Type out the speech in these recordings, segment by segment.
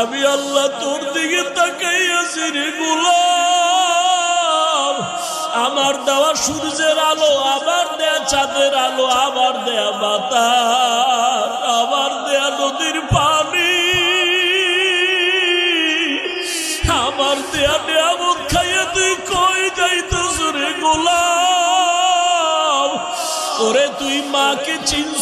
আমি আল্লাহ তোর দিকে তাকাইয়াছি রে গোলাম। আমার দেওয়া সূর্যের আলো আবার দেয়া চাঁদের আলো আবার দেয়া বাতাস আবার দেয়া নদীর পানি। আমার দেয়া নিয়ামত খাইয়ে তুই কই যাইতেছ রে গোলাম? ওরে তুই মাকে চিনছো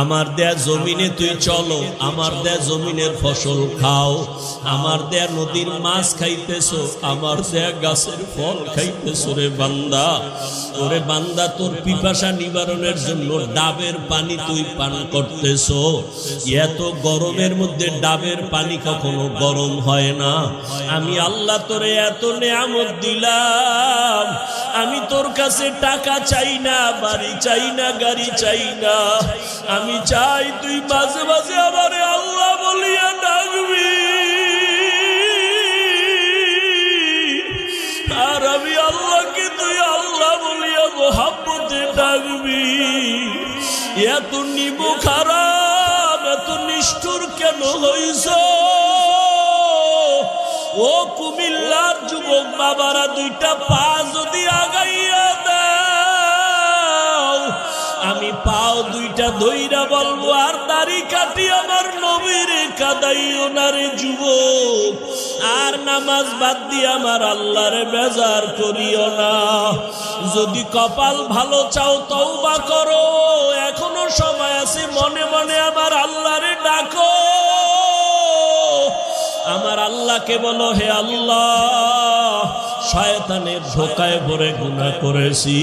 আমার দেয়া জমিনে তুই চলো, আমার দেয়া জমিনের ফসল খাও। আমার দেয়া নদীর মাছ খাইতেছো, আমার দেয়া গাছের ফল খাইতেছো রে বান্দা। ওরে বান্দা, তোর পিপাসা নিবারণের জন্য ডাবের পানি তুই পান করতেছো। এত গরমের মধ্যে ডাবের পানি কখনো গরম হয় না। আমি আল্লাহ তোরে এত নেয়ামত দিলাম আমি তোর কাছে টাকা চাই না, বাড়ি চাই না, গাড়ি চাই না। আমি চাই তুই মাঝে মাঝে আমারে আল্লাহ বলিয়া ডাকবি। আর আমি আল্লাহকে তুই আল্লাহ বলিয়া মোহাম্মতে ডাকবি। এত নিব খারাপ, এত নিষ্ঠুর কেন হইছ? ও কুমিল্লার যুবক বাবারা, দুইটা পা যদি আগাইয়া দাও, আমি পাও দুইটা ধইরা বলব, আর দাড়ি কাটি আমার নবীর কাদাইও না রে যুবক। আর নামাজ বাদ দিয়ে আমার আল্লাহরে বেজার করিও না। যদি কপাল ভালো চাও, তওবা করো। এখনও সময় আছে, মনে মনে আমার আল্লাহরে ডাকো। আমার আল্লাহকে বলো, হে আল্লাহ, শয়তানের ধোকায় ভরে গুণা করেছি।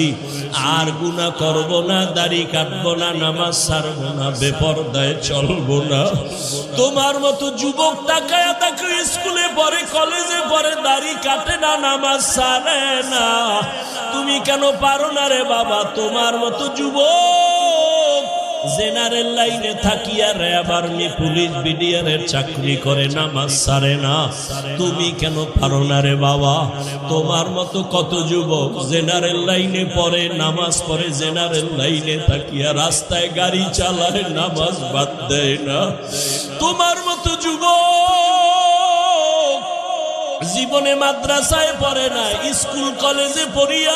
আর গুণা করব না, দাড়ি কাটবো না, নামাজ ছাড়বো না, বেপরদায় চলবো না। তোমার মতো যুবক তাকায় তাকে স্কুলে পড়ে, কলেজে পড়ে, দাড়ি কাটে না, নামাজ ছাড়ে না। তুমি কেন পারো না রে বাবা? তোমার মতো যুবক জেনারেল লাইনে থাকিয়া র্যাব আর্মি পুলিশ বিডিআরের চাকরি করে, নামাজ সারে না। তুমি কেন পারো না রে বাবা? তোমার মতো কত যুবক জেনারেল লাইনে পড়ে, নামাজ জেনারেল লাইনে থাকিয়া রাস্তায় গাড়ি চালায়, নামাজ বাদ দেয় না। তোমার মতো যুবক জীবনে মাদ্রাসায় পড়ে না, স্কুল কলেজে পড়িয়া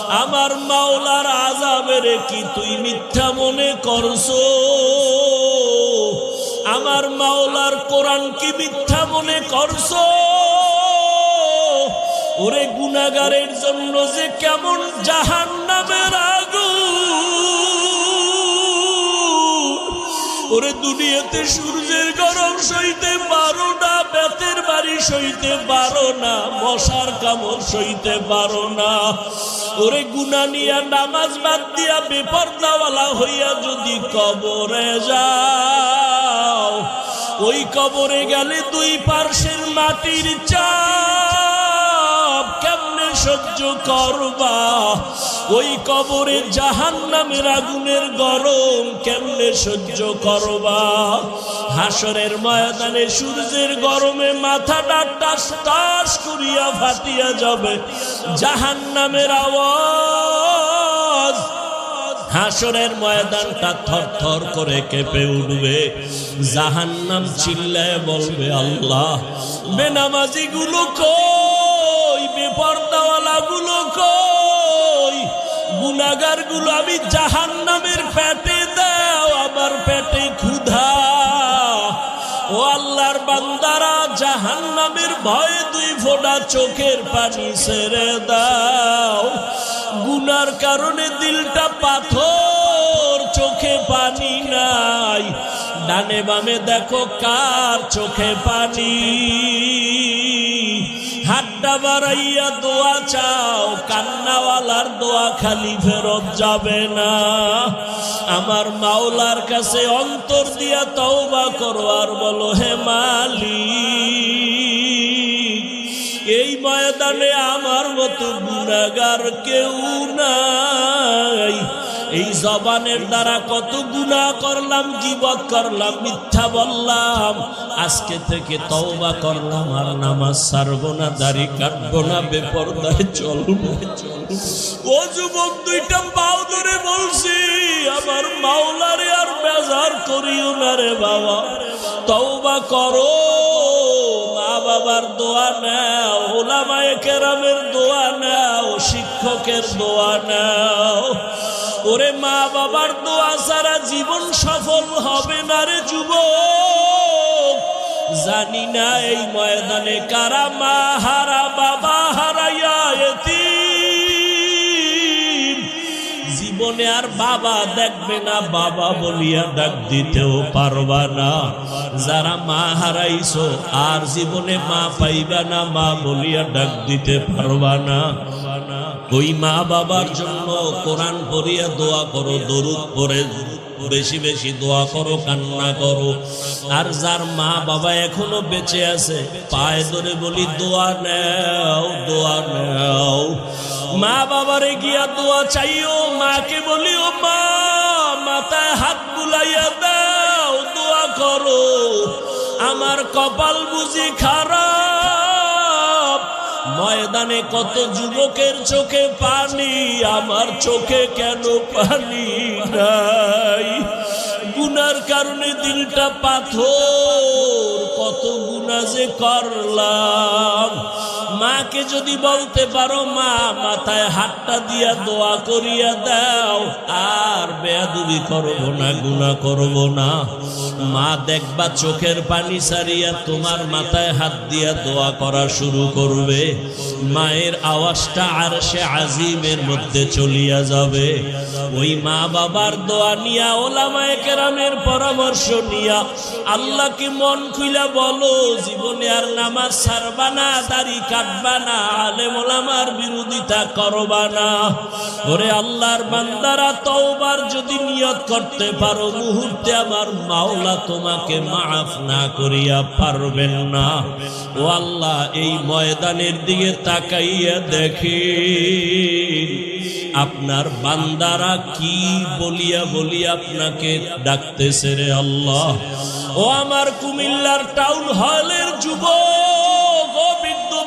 আমার মাওলার আজাবের কি তুই মিথ্যা মনে করছ? আমার মাওলার কোরআন কি মিথ্যা মনে করছ? ওরে গুনাগারের জন্য যে কেমন জাহান নামের আগুন। ওরে দুনিয়াতে সূর্যের গরম সইতে পারো না, বেতের বাড়ি সইতে পারো না, মশার কামড় সইতে পারো না। ওরে গুনা নিয়া নামাজ বাদ দিয়া বেপর্দাওয়ালা হইয়া যদি কবরে যাও, ওই কবরে গেলে দুই পার্শ্বের মাটির চাপ কেমনে সহ্য করবা? ওই কবরে জাহান নামের আগুনের গরম কেমনে সহ্য করবা? হাসরের ময়দানে সূর্যের গরমে মাথাটা টাস টাস 啊 করিয়া ফাটিয়া যাবে জাহান নামের আওয়াজ। হাসরের ময়দানটা থর থর করে কেঁপে উঠবে। জাহান্নাম চিল্লায় বলবে, আল্লাহ বেনামাজি গুলো কই? গুনাগারগুলো আমি জাহান্নামের পেটে দাও, আমার পেটে ক্ষুধা। ও আল্লাহর বান্দারা, জাহান্নামের ভয়ে দুই ফোঁটা চোখের পানি ছেড়ে দাও। গুনার কারণে দিলটা পাথর, চোখে পানি নাই। ডানে বামে দেখো কার চোখে পানি। হাতটা বাড়াইয়া দোয়া চাও, কান্নাওয়ালার দোয়া খালি ফেরত যাবে না। আমার মাওলার কাছে অন্তর দিয়া তওবা করো আর বলো, হে মালিক, এই ময়দানে আমার মতো গুণাগার কেউ নাই। এই জবানের দ্বারা কত গুণা করলাম জীবত করলাম, মিথ্যা বললাম। আজকে থেকে তওবা করলাম আর নামাজ ছাড়বো না, দাড়ি কাটবো না, বেপরদায় চলবো ও যুবক, দুইটা পাও ধরে বলছি, আমার মাওলারে আর বেজার করিও না রে বাবা। তওবা করো। মা বাবার দোয়া নাও ওলামায় কেরামের দোয়া নাও, শিক্ষকের দোয়া নাও। ওরে মা বাবার দোয়া সারা জীবন সফল হবে না রে যুবক। জানি না এই ময়দানে কারা মা হারা, বাবা হারাইয়া এতিম। জীবনে আর বাবা দেখবে না, বাবা বলিয়া ডাক দিতেও পারবা না। যারা মা হারাইছো, আর জীবনে মা পাইবা না, মা বলিয়া ডাক দিতে পারবা না। ওই মা বাবার জন্য কোরআন পড়িয়া দোয়া করো, দরুদ পড়ে, বেশি বেশি দোয়া করো, কান্না করো। আর যার মা বাবা এখনও বেঁচে আছে, পায়ে ধরে বলি, দোয়া নেও দোয়া নেও। মা বাবারে গিয়া দোয়া চাইও, মাকে বলিও, মা, মাথায় হাত বুলাইয়া দাও, দোয়া করো। আমার কপাল বুঝি খারাপ। ময়দানে কত যুবকের চোখে পানি, আমার চোখে কেন পানি নাই? গুনার কারণে দিলটা পাথর, কত গুণা যে করলাম। মাকে যদি বলতে পারো, মা, মাথায় হাতটা দিয়া দোয়া করিয়া দাও, আর বেয়াদুবি করব না গুণা করব না। মা দেখবা চোখের পানি সারিয়া তোমার মাথায় হাত দিয়া দোয়া করা শুরু করবে। মায়ের আওয়াজটা আর সে আজিমের মধ্যে চলিয়া যাবে। ওই মা বাবার দোয়া নিয়া ওলা ওলামায়ে কেরামের পরামর্শ নিয়া, আল্লাহকে মন খুইলা বলো, জীবনে আর নামাজ ছাড়বা না কাটবা না বিরোধিতা করবা না। ওরে আল্লাহর বান্দারা যদি নিয়ত করতে পারো, মুহূর্তে আমার মাওলা তোমাকে মাফ না করিয়া পারবেন না। ও আল্লাহ, এই ময়দানের দিকে তাকাইয়া দেখি, আপনার বান্দারা কি বলিয়া বলিয়া আপনাকে ডাকতেছে রে আল্লাহ। ও আমার কুমিল্লার টাউন হলের যুবক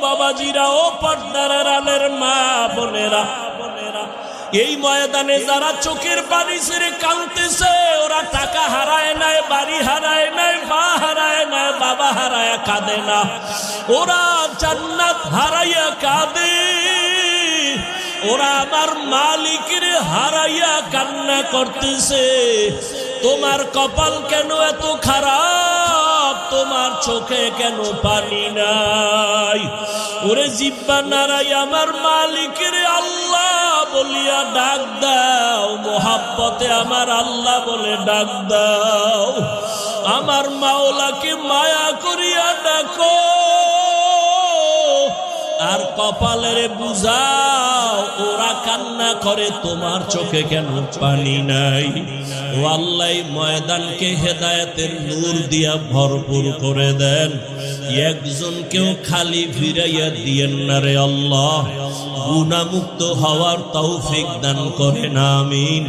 বাবাজিরা, ও পর্দার রানের মা বোনেরা, এই ময়দানে যারা চোখের পানি ছেড়ে কাঁদতেছে, ওরা টাকা হারায় নাই, বাড়ি হারায় নাই, মা হারায় নাই, বাবা হারায় কাঁদে না। ওরা জান্নাত হারাইয়া কাঁদে। ওরা আমার মালিকের হারাইয়া কান্না করতেছে। তোমার কপাল কেন এত খারাপ? তোমার চোখে কেন পানি নাই? ওরে জিব্বা নারাই আমার মালিকের আল্লাহ বলিয়া ডাক দাও। মোহাব্বতে আমার আল্লাহ বলে ডাক দাও। আমার মাওলাকে মায়া করিয়া ডাকো। আর কপালের বুঝাও, ওরা কান্না করে, তোমার চোখে কেন পানি নাই? ও আল্লাহ ময়দানকে হেদায়েতের নূর দিয়া ভরপুর করে দেন। একজনকেও খালি ফিরাইয়া দিয়েন না রে আল্লাহ। গুণামুক্ত হওয়ার তৌফিক দান করেন, আমিন।